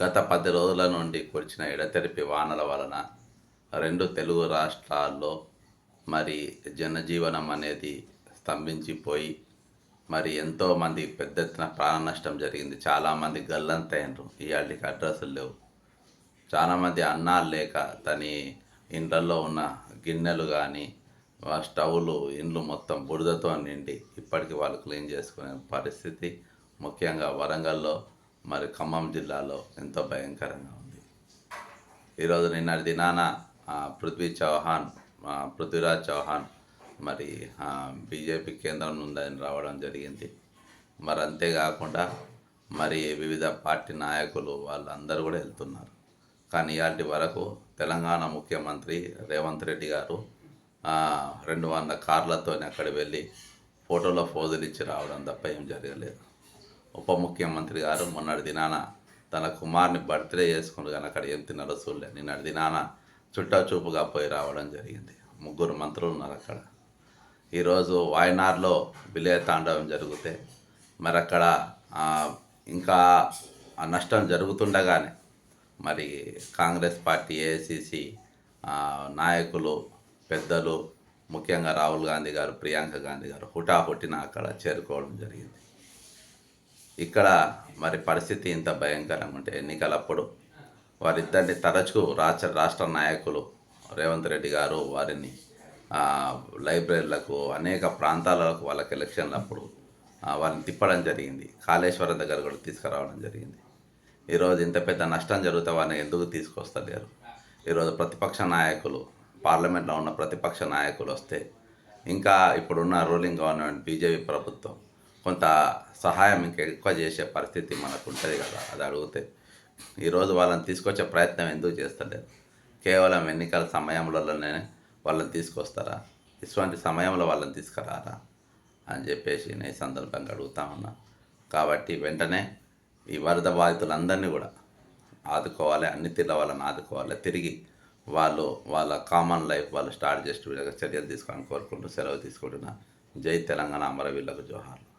గత పది రోజుల నుండి కురిచిన ఎడతెరిపి వానల వలన రెండు తెలుగు రాష్ట్రాల్లో మరి జనజీవనం అనేది స్తంభించిపోయి మరి ఎంతోమంది పెద్ద ఎత్తున ప్రాణ నష్టం జరిగింది. చాలామంది గల్లంతైనరు ఇవాళకి అడ్రస్లు లేవు. చాలామంది అన్నాలు లేక తని ఇండ్లలో ఉన్న గిన్నెలు కానీ స్టవ్లు ఇండ్లు మొత్తం బురదతో నిండి ఇప్పటికి వాళ్ళు క్లీన్ చేసుకునే పరిస్థితి ముఖ్యంగా వరంగల్లో మరి ఖమ్మం జిల్లాలో ఎంతో భయంకరంగా ఉంది. ఈరోజు నిన్నటి దినాన పృథ్వీ చౌహాన్ పృథ్వీరాజ్ చౌహాన్ మరి బీజేపీ కేంద్రం ఉందని రావడం జరిగింది. మరి అంతేకాకుండా మరి వివిధ పార్టీ నాయకులు వాళ్ళందరూ కూడా వెళ్తున్నారు. కానీ ఇవాటి వరకు తెలంగాణ ముఖ్యమంత్రి రేవంత్ రెడ్డి గారు రెండు వందల కార్లతో అక్కడ వెళ్ళి ఫోటోలో ఫోజులు ఇచ్చి రావడం తప్ప ఏం జరగలేదు. ఉప ముఖ్యమంత్రి గారు మొన్నటి దినాన తన కుమార్ని బర్త్డే చేసుకుని కానీ అక్కడ ఏం తిన్నారో చూడలే. నిన్నటి దినాన చుట్టాచూపుగా పోయి రావడం జరిగింది. ముగ్గురు మంత్రులు ఉన్నారు అక్కడ. ఈరోజు వాయనాడ్లో విలయ తాండవం జరిగితే మరి అక్కడ ఇంకా ఆ నష్టం జరుగుతుండగానే మరి కాంగ్రెస్ పార్టీ ఏఐసిసి నాయకులు పెద్దలు ముఖ్యంగా రాహుల్ గాంధీ గారు ప్రియాంక గాంధీ గారు హుటాహుటిన అక్కడ చేరుకోవడం జరిగింది. ఇక్కడ మరి పరిస్థితి ఇంత భయంకరంగా ఉంటే ఎన్నికలప్పుడు వారిద్దరిని తరచూ రాష్ట్ర రాష్ట్ర నాయకులు రేవంత్ రెడ్డి గారు వారిని లైబ్రరీలకు అనేక ప్రాంతాలకు వాళ్ళకి ఎలక్షన్లప్పుడు వారిని తిప్పడం జరిగింది. కాళేశ్వరం దగ్గర కూడా తీసుకురావడం జరిగింది. ఈరోజు ఇంత పెద్ద నష్టం జరిగితే వారిని ఎందుకు తీసుకొస్తలేరు? ఈరోజు ప్రతిపక్ష నాయకులు పార్లమెంట్లో ఉన్న ప్రతిపక్ష నాయకులు వస్తే ఇంకా ఇప్పుడున్న రూలింగ్ గవర్నమెంట్ బీజేపీ ప్రభుత్వం కొంత సహాయం ఇంకా ఎక్కువ చేసే పరిస్థితి మనకు ఉంటుంది కదా అది అడిగితే. ఈరోజు వాళ్ళని తీసుకొచ్చే ప్రయత్నం ఎందుకు చేస్తలేదు కేవలం ఎన్నికల సమయంలోనే వాళ్ళని తీసుకొస్తారా? ఇటువంటి సమయంలో వాళ్ళని తీసుకురారా? అని చెప్పేసి నేను ఈ సందర్భంగా అడుగుతా ఉన్నా. కాబట్టి వెంటనే ఈ వరద బాధితులందరినీ కూడా ఆదుకోవాలి అన్ని తీర్ల వాళ్ళని ఆదుకోవాలి. తిరిగి వాళ్ళు వాళ్ళ కామన్ లైఫ్ వాళ్ళు స్టార్ట్ చేసే విధంగా చర్యలు తీసుకోవాలని కోరుకుంటూ సెలవు తీసుకుంటున్నా. జై తెలంగాణ అమరవీళ్ళకు జోహార్